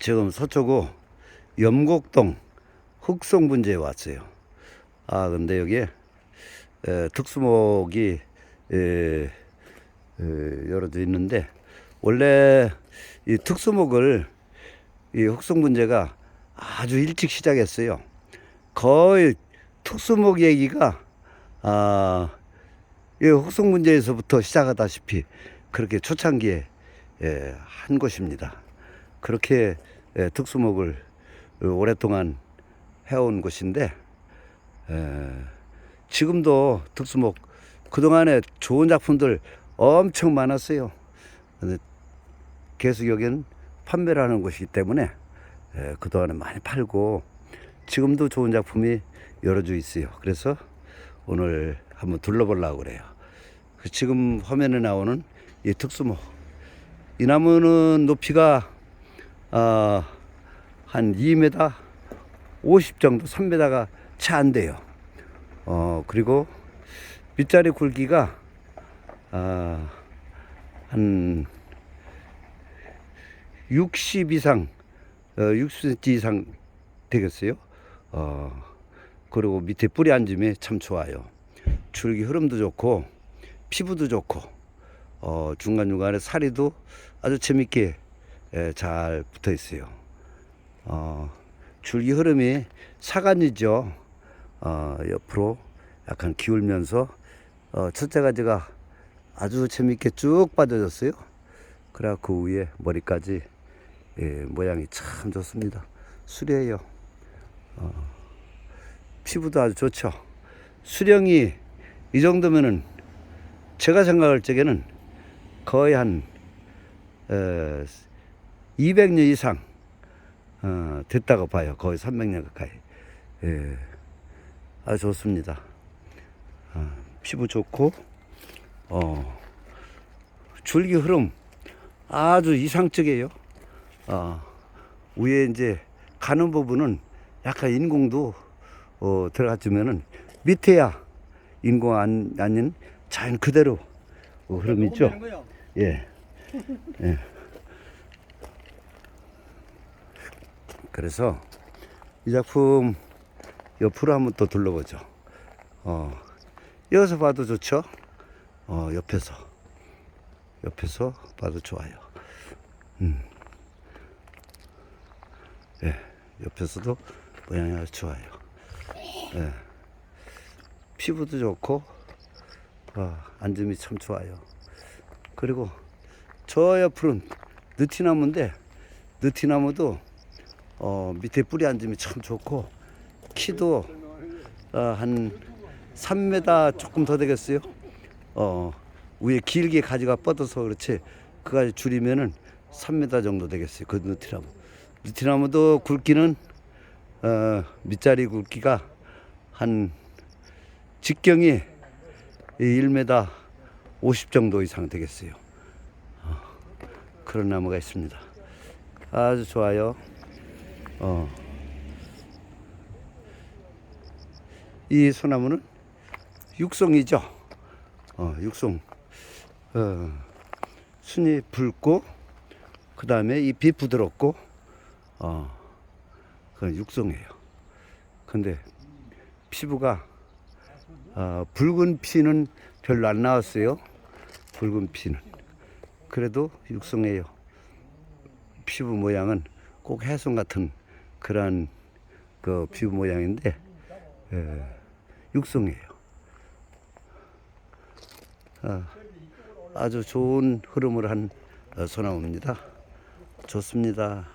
지금 서초구 염곡동 흑송분지에 왔어요. 아 근데 여기에 에, 특수목이 에, 에, 열어져 있는데 원래 이 특수목을 이 흑송분제가 아주 일찍 시작했어요. 거의 특수목 얘기가 아, 이 흑송분제에서부터 시작하다시피 그렇게 초창기에 예, 한 곳입니다. 그렇게 예, 특수목을 오랫동안 해온 곳인데 에, 지금도 특수목 그동안에 좋은 작품들 엄청 많았어요. 계속 여기는 판매를 하는 곳이기 때문에 에, 그동안에 많이 팔고 지금도 좋은 작품이 여러 주 있어요. 그래서 오늘 한번 둘러보려고 그래요. 그 지금 화면에 나오는 이 특수목 이 나무는 높이가 아, 한 2m 50 정도, 3m가 채안 돼요. 어, 그리고 밑자리 굵기가 아, 한60 이상, 어, 60cm 이상 되겠어요. 어, 그리고 밑에 뿌리 앉음이 참 좋아요. 줄기 흐름도 좋고, 피부도 좋고, 어, 중간중간에 사리도 아주 재밌게 예, 잘 붙어 있어요. 어, 줄기 흐름이 사간이죠. 어, 옆으로 약간 기울면서 어, 첫째 가지가 아주 재밌게 쭉 빠져졌어요. 그래갖고 그 위에 머리까지 예, 모양이 참 좋습니다. 수려해요. 어, 피부도 아주 좋죠. 수령이 이 정도면은 제가 생각할 적에는 거의 한 에, 200년 이상 어, 됐다고 봐요. 거의 300년 가까이. 예, 아주 좋습니다. 어, 피부 좋고, 어, 줄기 흐름 아주 이상적이에요. 어, 위에 이제 가는 부분은 약간 인공도 어, 들어갔으면은 밑에야 인공 안, 아닌 자연 그대로 어, 흐름 있죠. 예. 예. 그래서 이 작품 옆으로 한번 또 둘러보죠. 어, 여기서 봐도 좋죠. 어, 옆에서. 옆에서 봐도 좋아요. 음. 예, 옆에서도 모양이 아주 좋아요. 예. 피부도 좋고, 어, 앉음이 참 좋아요. 그리고 저 옆으로는 느티나무인데, 느티나무도 어, 밑에 뿌리 앉음이 참 좋고 키도 어, 한 3m 조금 더 되겠어요. 어, 위에 길게 가지가 뻗어서 그렇지 그 가지 줄이면은 3m 정도 되겠어요. 그 느티나무. 느티나무도 굵기는 어, 밑자리 굵기가 한 직경이 1m 50 정도 이상 되겠어요. 어, 그런 나무가 있습니다. 아주 좋아요. 어. 이 소나무는 육송이죠. 어, 육송. 어, 순이 붉고, 그 다음에 잎이 부드럽고, 어, 그건 육송이에요. 근데 피부가, 어, 붉은 피는 별로 안 나왔어요. 붉은 피는. 그래도 육송이에요. 피부 모양은 꼭 해손 같은 그런 그 피부 모양인데 예, 육성이에요. 아, 아주 좋은 흐름을 한 어, 소나무입니다. 좋습니다.